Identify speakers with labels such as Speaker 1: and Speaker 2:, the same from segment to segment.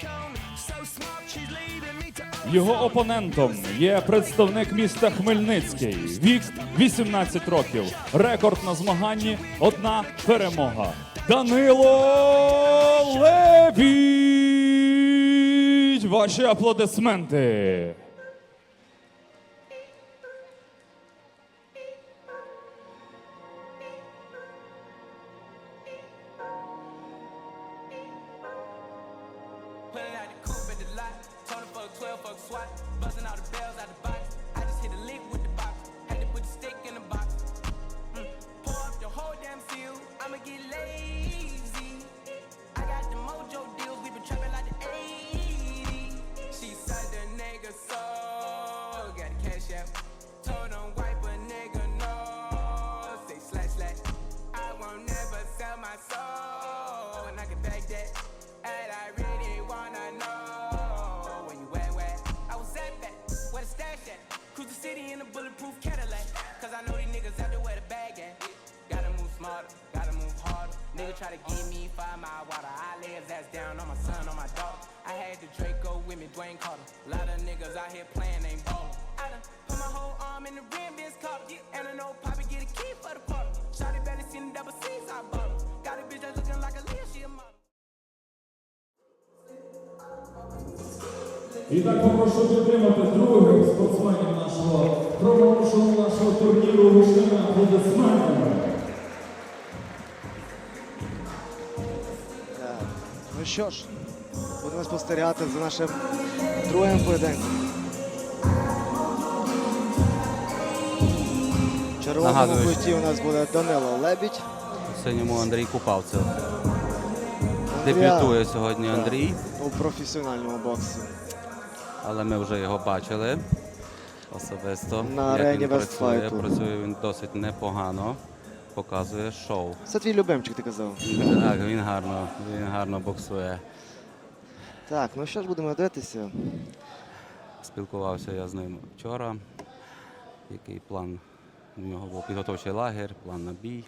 Speaker 1: cone. So smart, she's leading me to.
Speaker 2: Його опонентом є представник міста Хмельницький. Вік 18 років. Рекорд на змаганні одна перемога. Данило Лебідь! Ваші аплодисменти.
Speaker 3: try to give me five mile water. I lay his ass down on my son, on my daughter. I had the Draco with me, Dwayne Carter. Lot of niggas out here playing, ain't ballin'. I done put my whole arm in the rim, Vince Carter. And an know poppy get a key for the party. Shotty seen the double C's, I bought him. Got a bitch that's looking like a Leah, she a model.
Speaker 4: Що ж, будемо спостерігати за нашим другим поєдинком. В червоному
Speaker 5: Нагадую,
Speaker 4: куті у нас буде Данило Лебідь.
Speaker 5: Синьому Андрій Купавцев. Дебютує сьогодні Андрій,
Speaker 4: У професіональному боксі.
Speaker 5: але ми вже його бачили особисто.
Speaker 4: На
Speaker 5: як
Speaker 4: арені
Speaker 5: він працює.
Speaker 4: Вестфайту.
Speaker 5: Працює він досить непогано. Показує шоу.
Speaker 4: Це твій любимчик, ти казав.
Speaker 5: Так, він гарно, він гарно боксує.
Speaker 4: Так, ну що ж будемо дивитися.
Speaker 5: Спілкувався я з ним вчора. Який план у нього був підготовчий лагерь, план на бій.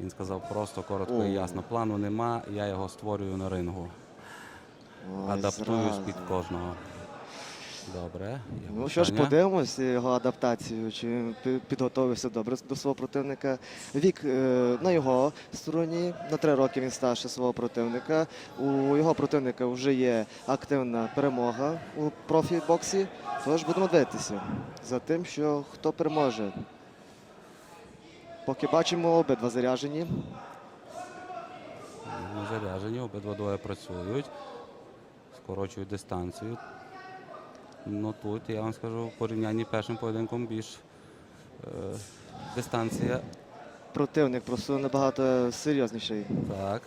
Speaker 5: Він сказав просто, коротко
Speaker 4: О.
Speaker 5: і ясно. Плану нема, я його створюю на рингу.
Speaker 4: Ой,
Speaker 5: Адаптуюсь
Speaker 4: зразу.
Speaker 5: під кожного. Добре.
Speaker 4: Ну що ж, подивимось його адаптацію, чи підготовився добре до свого противника. Вік е, на його стороні, на три роки він старше свого противника. У його противника вже є активна перемога у профі-боксі. Тож будемо дивитися за тим, що хто переможе. Поки бачимо, обидва заряжені.
Speaker 5: Заряжені, обидва двоє працюють, скорочують дистанцію. Ну тут я вам скажу, в порівнянні першим поєдинком більш е, дистанція
Speaker 4: Противник просто набагато серйозніший.
Speaker 5: так.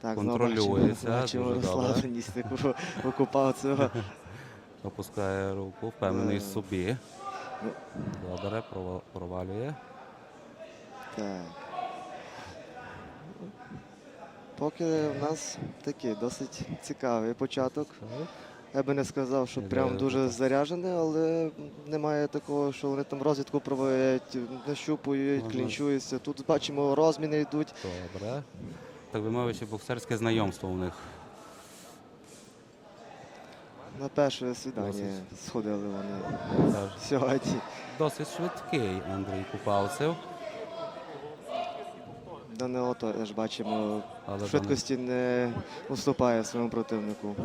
Speaker 4: Так, знову
Speaker 5: Контролюється,
Speaker 4: бачимо, бачимо
Speaker 5: дуже добре.
Speaker 4: розслабленість таку окупав цього.
Speaker 5: Опускає руку, впевнений в
Speaker 4: Е.
Speaker 5: собі.
Speaker 4: Ну.
Speaker 5: Добре, прова- провалює.
Speaker 4: Так. Поки в нас такий досить цікавий початок. Я би не сказав, що прям дуже
Speaker 5: така.
Speaker 4: але немає такого, що вони там розвідку проводять, нащупують,
Speaker 5: Ага.
Speaker 4: клінчуються. Тут бачимо, розміни йдуть.
Speaker 5: Добре. Так би мовити, боксерське знайомство у них.
Speaker 4: На перше свідання сходили вони
Speaker 5: Теж
Speaker 4: сьогодні.
Speaker 5: Досить швидкий Андрій Купавцев.
Speaker 4: Данило теж бачимо,
Speaker 5: Але
Speaker 4: в швидкості не уступає своєму противнику.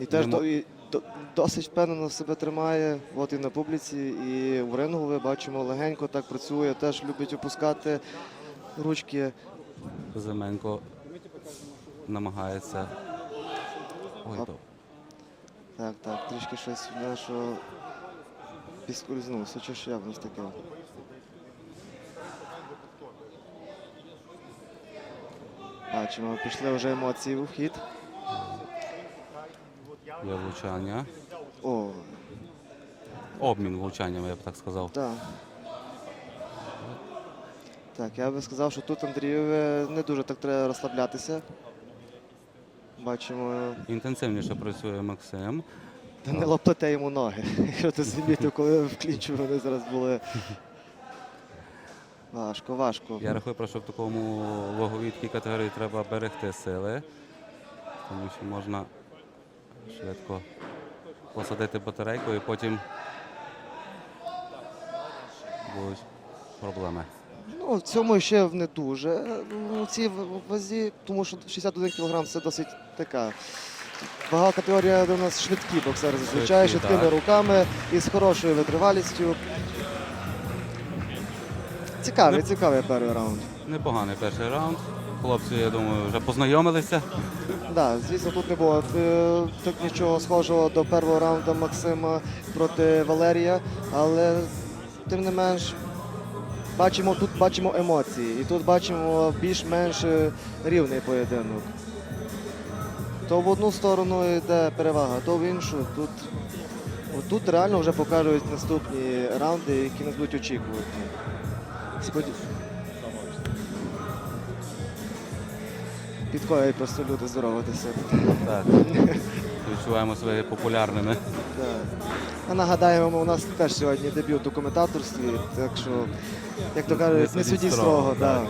Speaker 4: І теж
Speaker 5: Нема-
Speaker 4: до, і, до- досить впевнено себе тримає, от і на публіці, і в рингу ви бачимо легенько так працює, теж любить опускати ручки.
Speaker 5: Куземенко намагається. Ой,
Speaker 4: Оп.
Speaker 5: то-
Speaker 4: Так, так, трішки щось в що підскользнувся, чи ж як в нас таке. Бачимо, пішли вже емоції у хід.
Speaker 5: Є влучання.
Speaker 4: О,
Speaker 5: Обмін влучаннями, я б так сказав.
Speaker 4: так. Так, я би сказав, що тут Андрієві не дуже так треба розслаблятися. Бачимо,
Speaker 5: Інтенсивніше працює Максим.
Speaker 4: Данило плете йому ноги. Якщо ти замітив, коли в клінчу вони зараз були. Важко, важко.
Speaker 5: Я рахую, про що в такому ваговій категорії треба берегти сили, тому що можна швидко посадити батарейку і потім будуть проблеми.
Speaker 4: Ну, в цьому ще не дуже. Ну, в цій вазі, тому що 61 кг це досить така. Вага категорія до нас швидкі боксери зазвичай,
Speaker 5: Швидкі,
Speaker 4: швидкими
Speaker 5: так.
Speaker 4: руками і з хорошою витривалістю. Цікавий, цікавий перший раунд.
Speaker 5: Непоганий перший раунд. Хлопці, я думаю, вже познайомилися.
Speaker 4: Да, звісно, тут не було е, так нічого схожого до першого раунду Максима проти Валерія, але тим не менш бачимо, тут бачимо емоції і тут бачимо більш-менш е, рівний поєдинок. То в одну сторону йде перевага, то в іншу. Тут, тут реально вже покажуть наступні раунди, які нас будуть очікувати. Підходять просто люди здороватися.
Speaker 5: Так. Відчуваємо себе популярними.
Speaker 4: Так. А нагадаємо, у нас теж сьогодні дебют у коментаторстві, так що, як то кажуть,
Speaker 5: Не судіть строго. так.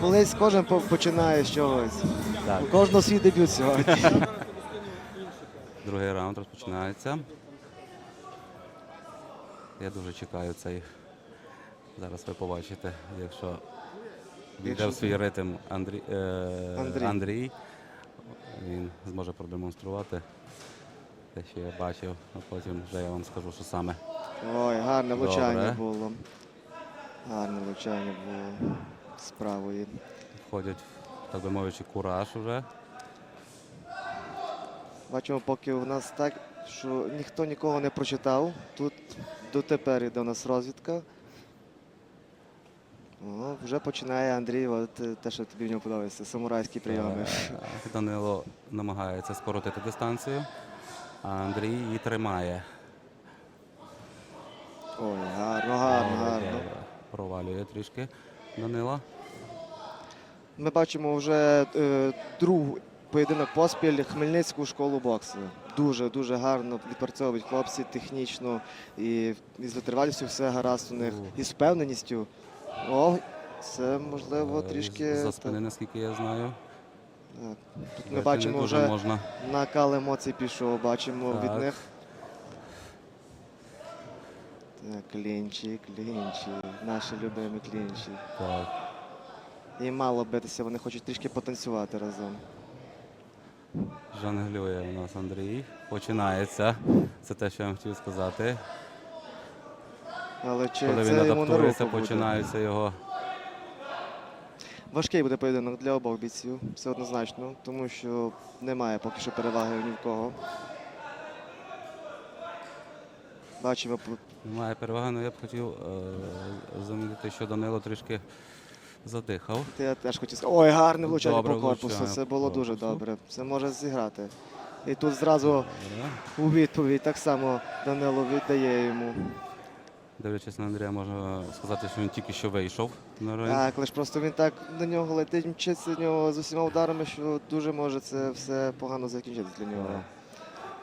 Speaker 4: Колись кожен починає з чогось.
Speaker 5: Так.
Speaker 4: У кожного свій дебют сьогодні.
Speaker 5: Другий раунд розпочинається. Я дуже чекаю цей. Зараз ви побачите, якщо війде
Speaker 4: Якщо-
Speaker 5: в свій ритм Андрій, е,
Speaker 4: Андрій.
Speaker 5: Андрій. він зможе продемонструвати те, що я бачив, а потім вже я вам скажу, що саме.
Speaker 4: Ой, гарне влучання було. Гарне влучання було з правої.
Speaker 5: Входять, так би мовити, кураж уже.
Speaker 4: Бачимо, поки у нас так, що ніхто нікого не прочитав. Тут дотепер йде у нас розвідка. О, вже починає Андрій, от е, те, що тобі в нього подобається, самурайські прийоми.
Speaker 5: Е, Данило намагається скоротити дистанцію, а Андрій її тримає.
Speaker 4: Ой, гарно, гарно, гарно.
Speaker 5: Провалює трішки Данила.
Speaker 4: Ми бачимо вже е, другу поєдинок поспіль Хмельницьку школу боксу. Дуже дуже гарно відпрацьовують хлопці технічно і, і з витривалістю все гаразд у них. І з впевненістю. О, це можливо
Speaker 5: Е,
Speaker 4: трішки.
Speaker 5: За
Speaker 4: так,
Speaker 5: спини, наскільки я знаю.
Speaker 4: так. Тут ми
Speaker 5: Це
Speaker 4: бачимо вже
Speaker 5: можна.
Speaker 4: накал емоцій пішов, бачимо
Speaker 5: Так.
Speaker 4: від них. Так, клінчі, клінчі, наші любимі клінчі.
Speaker 5: Так.
Speaker 4: І мало битися, вони хочуть трішки потанцювати разом.
Speaker 5: Жонглює у нас Андрій. Починається. Це те, що я вам хотів сказати.
Speaker 4: Але чи
Speaker 5: Коли
Speaker 4: це
Speaker 5: він
Speaker 4: йому на
Speaker 5: адаптується,
Speaker 4: руку буде?
Speaker 5: починаються його.
Speaker 4: Важкий буде поєдинок для обох бійців, все однозначно, тому що немає поки що переваги ні в кого. Бачимо,
Speaker 5: Немає переваги, але я б хотів е, замітити, що Данило трішки задихав.
Speaker 4: ти я теж хотів сказати. Ой, гарне влучання
Speaker 5: Добре
Speaker 4: по корпусу.
Speaker 5: влучання
Speaker 4: Це було дуже добре. Це може зіграти. І тут зразу
Speaker 5: Добре.
Speaker 4: у відповідь так само Данило віддає йому.
Speaker 5: Дивлячись на Андрія, можна сказати, що він тільки що вийшов на ринг.
Speaker 4: Так, лише просто він так на нього летить, мчиться до нього з усіма ударами, що дуже може це все погано закінчитися для нього.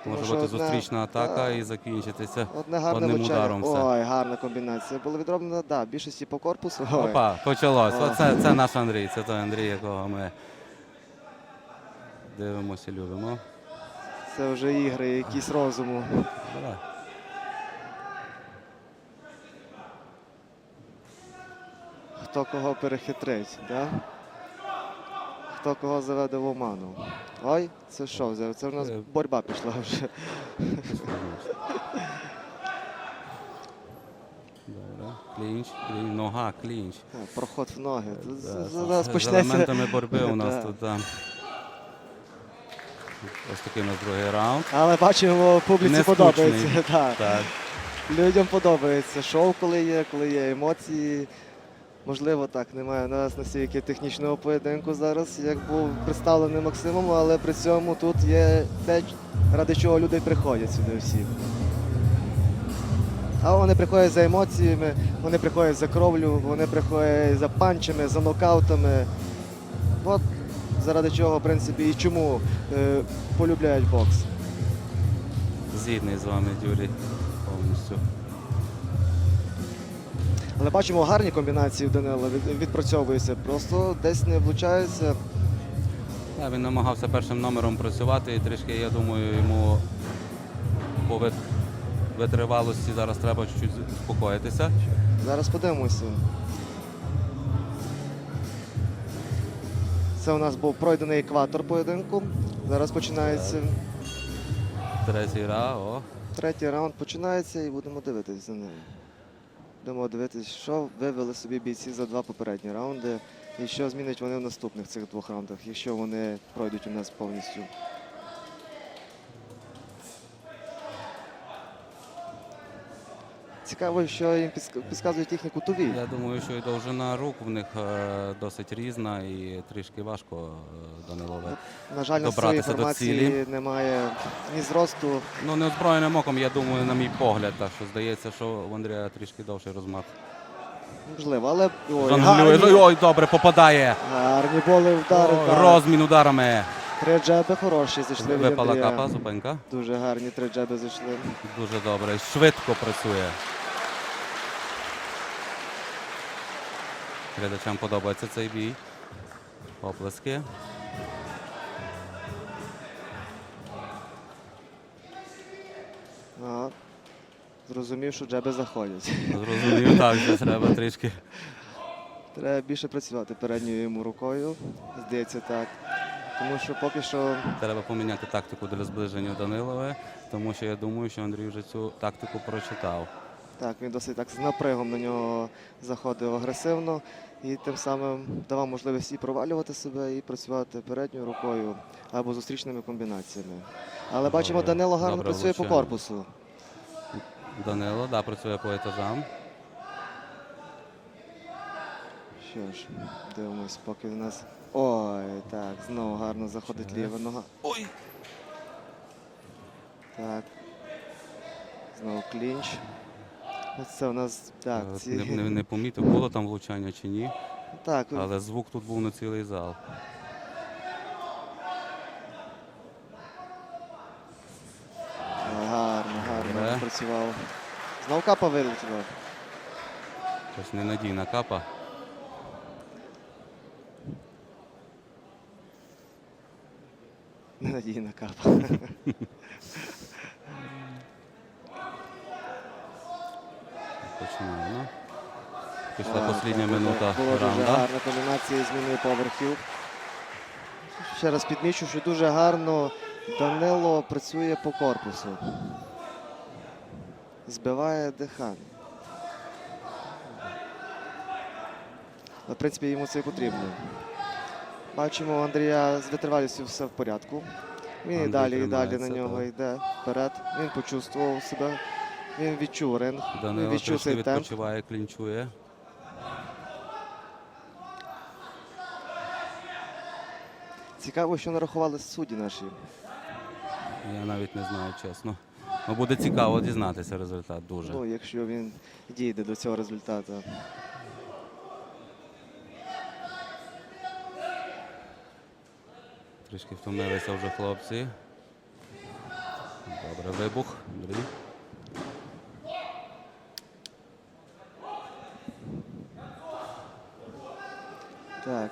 Speaker 5: Може бути
Speaker 4: одна-
Speaker 5: зустрічна атака
Speaker 4: так.
Speaker 5: і закінчитися.
Speaker 4: Одне гарне
Speaker 5: Одним
Speaker 4: влучання.
Speaker 5: ударом все.
Speaker 4: Ой, гарна комбінація. Було відроблено, да, більшості по корпусу. Ой.
Speaker 5: Опа, почалось.
Speaker 4: О.
Speaker 5: Оце це наш Андрій. Це той Андрій, якого ми дивимося любимо.
Speaker 4: Це вже ігри, якісь розуму. Хто кого перехитрить, да? Хто кого заведе в оману. Ой, це що взяв? Це в нас
Speaker 5: Е.
Speaker 4: боротьба пішла вже.
Speaker 5: Добре. Клінч, клінч, нога, клінч.
Speaker 4: Проход в ноги. Тут з-
Speaker 5: з-
Speaker 4: Зараз
Speaker 5: з
Speaker 4: почнеться.
Speaker 5: елементами боротьби у нас
Speaker 4: Да.
Speaker 5: тут. да. Ось такий у нас другий раунд.
Speaker 4: Але бачимо, публіці
Speaker 5: Не
Speaker 4: подобається. Да.
Speaker 5: Так.
Speaker 4: Людям подобається шоу, коли є, коли є емоції. Можливо, так, немає у нас настільки технічного поєдинку зараз, як був представлений Максимом, але при цьому тут є те, ради чого люди приходять сюди всі. А вони приходять за емоціями, вони приходять за кровлю, вони приходять за панчами, за нокаутами. От заради чого, в принципі, і чому е, полюбляють бокс.
Speaker 5: Згідний з вами, Юрій, повністю.
Speaker 4: Але бачимо гарні комбінації в Данила від- відпрацьовуються. Просто десь не влучаються.
Speaker 5: Так, він намагався першим номером працювати і трішки, я думаю, йому по витривалості зараз треба чуть-чуть успокоїтися.
Speaker 4: Зараз подивимося. Це у нас був пройдений екватор поєдинку. Зараз починається
Speaker 5: Третій ра, о.
Speaker 4: третій раунд починається і будемо дивитися за ним. Будемо дивитися, що вивели собі бійці за два попередні раунди і що змінять вони в наступних цих двох раундах, якщо вони пройдуть у нас повністю. Цікаво, що їм підказують їхні кутові.
Speaker 5: Я думаю, що і довжина рук в них е, досить різна і трішки важко е, Данилове.
Speaker 4: На жаль, на
Speaker 5: до
Speaker 4: інформації
Speaker 5: цілі.
Speaker 4: немає ні зросту.
Speaker 5: Ну, неозброєним оком, я думаю, на мій погляд, так що здається, що в Андрія трішки довший розмах.
Speaker 4: Можливо, але ой, гарні,
Speaker 5: Ой, добре, попадає.
Speaker 4: гарні боли вдари.
Speaker 5: Розмін ударами.
Speaker 4: Три джеби хороші зайшли.
Speaker 5: Випала капа, зупинка.
Speaker 4: Дуже гарні три джеби зайшли.
Speaker 5: Дуже добре. Швидко працює. Глядачам подобається цей бій. Оплески.
Speaker 4: А, зрозумів, що джеби заходять.
Speaker 5: Зрозумів, так, що треба трішки.
Speaker 4: Треба більше працювати передньою йому рукою. Здається так. Тому що поки що
Speaker 5: Треба поміняти тактику для зближення Данилове, тому що я думаю, що Андрій вже цю тактику прочитав.
Speaker 4: так, він досить так з напрягом на нього заходив агресивно і тим самим давав можливість і провалювати себе, і працювати передньою рукою або зустрічними комбінаціями. Але бачимо, Данило гарно
Speaker 5: добре
Speaker 4: працює по корпусу.
Speaker 5: Данило, да, працює по етажам.
Speaker 4: Що ж, дивимось, поки в нас. Ой, так, знову гарно заходить ліва нога.
Speaker 5: Ой!
Speaker 4: Так. Знову клінч. Це у нас так.
Speaker 5: Е,
Speaker 4: Ці...
Speaker 5: Не, не, не помітив, було там влучання чи ні,
Speaker 4: Так,
Speaker 5: але звук тут був на цілий зал.
Speaker 4: гарно, гарно
Speaker 5: Добре.
Speaker 4: працював. Знов капа вилетіла.
Speaker 5: Ось ненадійна капа.
Speaker 4: Ненадійна капа.
Speaker 5: Починаємо. Пішла остання минута
Speaker 4: Була дуже гарна комбінація зміни поверхів. Ще раз підмічу, що дуже гарно Данило працює по корпусу. Збиває дихання. В принципі, йому це і потрібно. Бачимо, у Андрія з витривалістю все в порядку. Він і далі, і далі на нього
Speaker 5: так.
Speaker 4: йде вперед. Він почувствував себе. Він відчув ринг, він
Speaker 5: Данило
Speaker 4: відчув цей темп.
Speaker 5: відпочиває, клінчує.
Speaker 4: Цікаво, що нарахували судді наші.
Speaker 5: Я навіть не знаю, чесно. Ну, буде цікаво дізнатися результат дуже.
Speaker 4: Ну, якщо він дійде до цього результату.
Speaker 5: Трішки втомилися вже хлопці. Добре, вибух. Андрій.
Speaker 4: Так.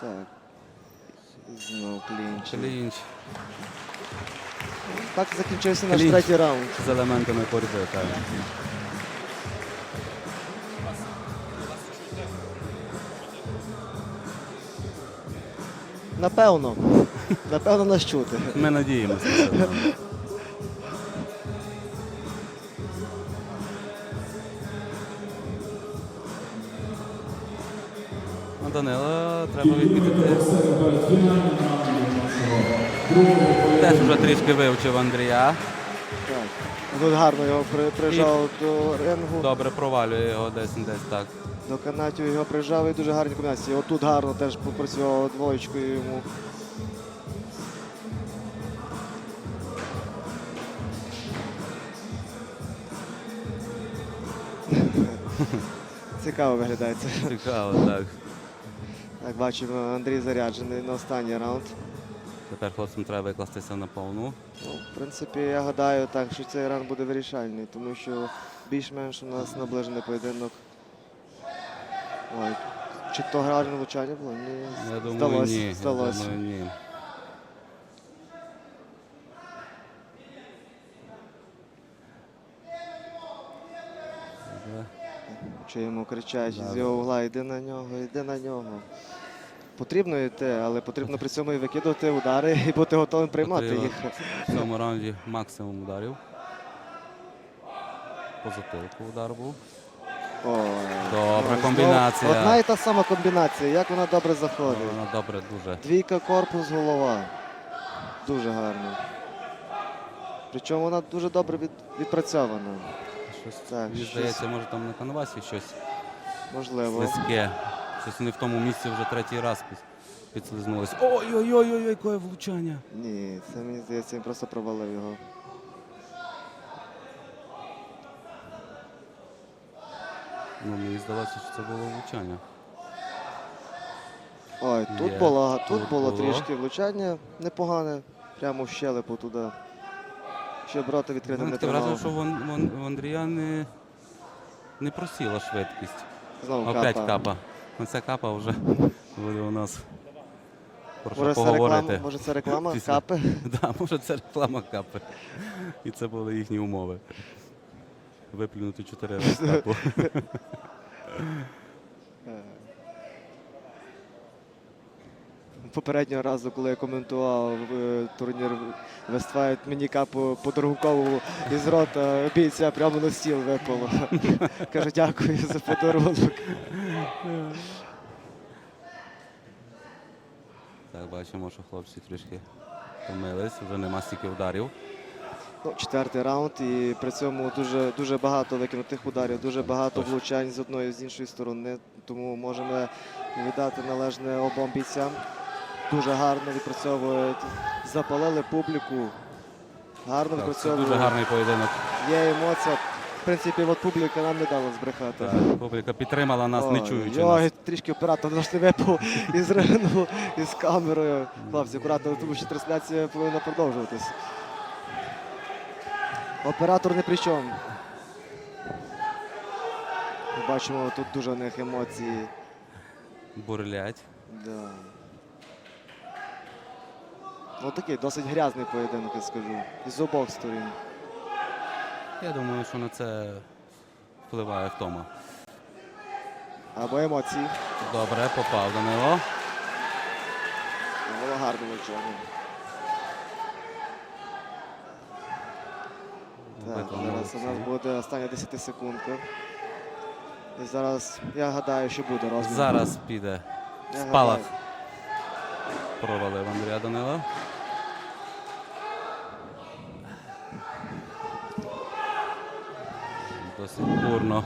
Speaker 4: Так. Знов клінч.
Speaker 5: Клінч
Speaker 4: Так закінчився наш
Speaker 5: Клінч.
Speaker 4: третій раунд.
Speaker 5: з елементами боротьби. Так.
Speaker 4: Напевно. Напевно, нас чути.
Speaker 5: Ми надіємося. Ну, Данило, треба відмітити. Теж вже трішки вивчив Андрія.
Speaker 4: Так. Тут гарно його при- прижав до рингу.
Speaker 5: Добре провалює його десь десь так.
Speaker 4: До канатів його прижав і дуже гарні комбінації. Отут гарно теж попрацював двоєчкою йому. Цікаво виглядає це.
Speaker 5: Цікаво, так.
Speaker 4: Так, бачимо, Андрій заряджений на останній раунд.
Speaker 5: Тепер хлопцям треба викластися на повну.
Speaker 4: Ну, в принципі, я гадаю так, що цей раунд буде вирішальний, тому що більш-менш у нас наближений поєдинок. Ой, чи то гральне влучання було? Ні.
Speaker 5: Я думаю,
Speaker 4: здалось,
Speaker 5: ні. Я
Speaker 4: здалось.
Speaker 5: думаю, ні. Добре.
Speaker 4: Чуємо кричать
Speaker 5: Да.
Speaker 4: з його угла, йди на нього, йди на нього. Потрібно йти, але потрібно при цьому і викидувати удари і бути готовим приймати
Speaker 5: Потрібно.
Speaker 4: їх.
Speaker 5: В цьому раунді максимум ударів. По затилку удар був. Добра
Speaker 4: ну,
Speaker 5: комбінація.
Speaker 4: Одна і та сама комбінація, як вона добре заходить.
Speaker 5: Вона добре дуже.
Speaker 4: Двійка корпус, голова. Дуже гарно. Причому вона дуже добре від, відпрацьована.
Speaker 5: Щось,
Speaker 4: Так,
Speaker 5: мені
Speaker 4: щось-
Speaker 5: здається, може там на канвасі щось
Speaker 4: Можливо.
Speaker 5: слизьке. Щось вони в тому місці вже третій раз під, підслизнулись. Ой-ой-ой, яке влучання.
Speaker 4: Ні, це мені здається, він просто провалив його.
Speaker 5: Ну, мені здалося, що це було влучання.
Speaker 4: Ой, тут
Speaker 5: Є,
Speaker 4: було, тут
Speaker 5: тут
Speaker 4: було
Speaker 5: було.
Speaker 4: трішки влучання непогане, прямо в щелепу туди. Щоб рота відкритим
Speaker 5: Мене
Speaker 4: не
Speaker 5: таке враження,
Speaker 4: тримав.
Speaker 5: що вон, вон, в Андрія не, не просіла швидкість.
Speaker 4: Знову
Speaker 5: Опять
Speaker 4: капа.
Speaker 5: капа. Ну, ця капа вже буде у нас. Про що
Speaker 4: Може це,
Speaker 5: поговорити.
Speaker 4: реклама, може це реклама
Speaker 5: Після-
Speaker 4: капи?
Speaker 5: Да, може це реклама капи. І це були їхні умови. Виплюнути чотири рази.
Speaker 4: Попереднього разу, коли я коментував е, турнір Вестфайт, мені капу подарункову із рота бійця прямо на стіл випало. Кажу, дякую за подарунок.
Speaker 5: Так, бачимо, що хлопці трішки помились, вже нема стільки ударів.
Speaker 4: Ну, четвертий раунд, і при цьому дуже, дуже багато викинутих ударів, дуже багато влучань з одної з іншої сторони. Тому можемо віддати належне обом бійцям. Дуже гарно відпрацьовують, запалили публіку. Гарно
Speaker 5: Так, це
Speaker 4: відпрацьовують.
Speaker 5: дуже гарний поєдинок.
Speaker 4: Є емоція. В принципі, от публіка нам не дала збрехати.
Speaker 5: Так, публіка підтримала нас, не чуючи
Speaker 4: ой,
Speaker 5: нас.
Speaker 4: трішки оператор наш не випав із рингу, із камерою. Хлопці, акуратно, тому що трансляція повинна продовжуватись. Оператор не при чому. Бачимо, тут дуже у них емоції.
Speaker 5: Бурлять.
Speaker 4: Да. Ну такий досить грязний поєдинок, я скажу. Із обох сторін.
Speaker 5: Я думаю, що на це впливає втома.
Speaker 4: Або емоції.
Speaker 5: Добре, попав Данило.
Speaker 4: Було гарно влучання. Так, зараз у нас буде остання 10 секундка. І зараз я гадаю, що буде розмір.
Speaker 5: Зараз піде
Speaker 4: Я
Speaker 5: спалах.
Speaker 4: гадаю.
Speaker 5: Провалив Андрія Данила. Досить бурно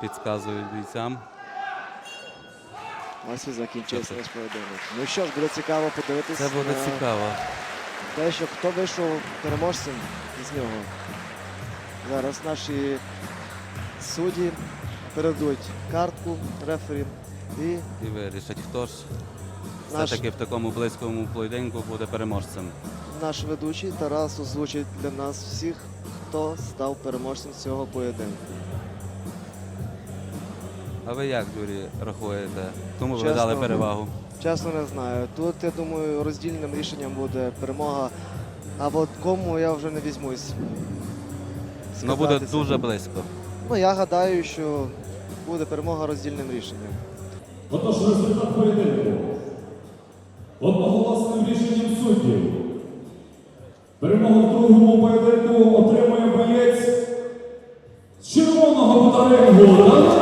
Speaker 5: підказують бійцям.
Speaker 4: Ось і закінчився наш поєдинок. Ну що ж, буде цікаво подивитися.
Speaker 5: Це буде цікаво.
Speaker 4: Те, що хто вийшов переможцем з нього. Зараз наші судді передуть картку рефері і
Speaker 5: І вирішать, хто ж
Speaker 4: Наш-
Speaker 5: все-таки в такому близькому поєдинку буде переможцем.
Speaker 4: наш ведучий Тарас озвучить для нас всіх, хто став переможцем цього поєдинку.
Speaker 5: А ви як, Юрій, рахуєте? Кому ви
Speaker 4: Чесно,
Speaker 5: дали перевагу?
Speaker 4: Чесно не знаю. Тут, я думаю, роздільним рішенням буде перемога. А от кому я вже не візьмусь.
Speaker 5: Ну буде дуже близько.
Speaker 4: Ну, я гадаю, що буде перемога роздільним рішенням.
Speaker 2: Отож, результат поєдинку. Одноголосним рішенням суддів. Перемогу в другому поєдинку отримує боєць з червоного батарею